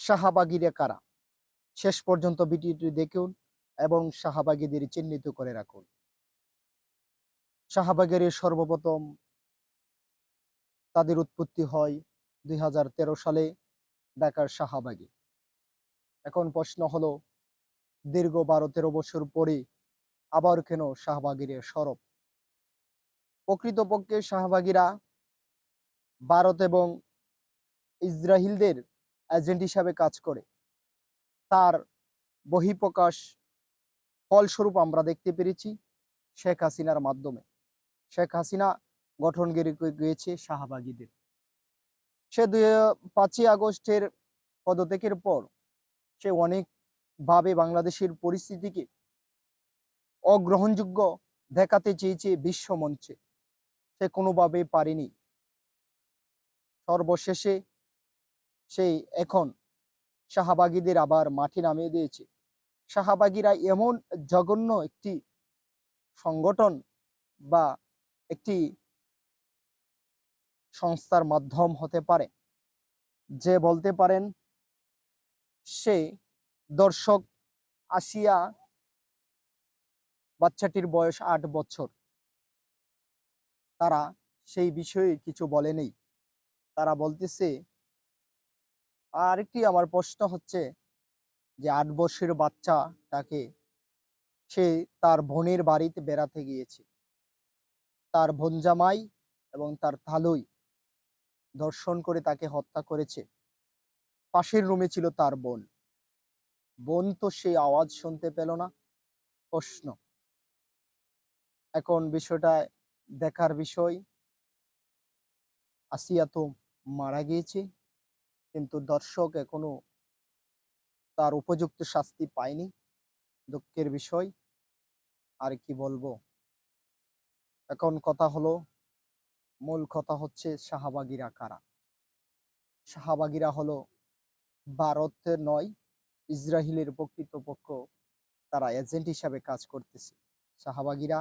শাহাবাগিরা কারা? শেষ পর্যন্ত ভিডিওটি দেখুন এবং শাহাবাগীদের চিহ্নিত করে রাখুন। শাহাবাগের সর্বপ্রথম তাদের উৎপত্তি হয় দুই হাজার তেরো সালে ঢাকার শাহাবাগে। এখন প্রশ্ন হলো, দীর্ঘ বারো তেরো বছর পরে আবার কেন শাহবাগীর সরব? প্রকৃতপক্ষে শাহবাগিরা ভারত এবং ইসরায়েলদের এজেন্ট হিসাবে কাজ করে। তার বহিঃপ্রকাশ ফলস্বরূপ আমরা দেখতে পেরেছি শেখ হাসিনার মাধ্যমে। শেখ হাসিনা গঠন গিয়েছে শাহবাগীদের। সে দুই, পাঁচই আগস্টের পদত্যাগের পর সে অনেকভাবে বাংলাদেশের পরিস্থিতিকে অগ্রহণযোগ্য দেখাতে চেয়েছে বিশ্ব মঞ্চে। সে কোনোভাবে পারেনি। সর্বশেষে সেই এখন শাহবাগীদের আবার মাঠে নামিয়ে দিয়েছে। শাহবাগীরা এমন জঘন্য একটি সংগঠন বা একটি সংস্থার মাধ্যম হতে পারে। যে বলতে পারেন, সে দর্শক আসিয়া বাচ্চাটির বয়স আট বছর। তারা সেই বিষয়ে কিছু বলেনি তারা বলতেছে আরেকটি আমার প্রশ্ন হচ্ছে যে আট বছরের বাচ্চা তাকে সে তার বোনের বাড়িতে বেড়াতে গিয়েছে। তার বোন জামাই এবং তার থালুই ধর্ষণ করে তাকে হত্যা করেছে। পাশের রুমে ছিল তার বোন। বোন তো সেই আওয়াজ শুনতে পেল না, প্রশ্ন। এখন বিষয়টা দেখার বিষয়, আসিয়া তো মারা গিয়েছে। কিন্তু দর্শক এখনও তার উপযুক্ত শাস্তি পায়নি। দুঃখের বিষয়। আর কি বলব? এখন কথা হলো, মূল কথা হচ্ছে শাহবাগীরা কারা? শাহবাগীরা হলো ভারতের নয় ইসরায়েলের প্রকৃতপক্ষ। তারা এজেন্ট হিসাবে কাজ করতেছে। শাহবাগীরা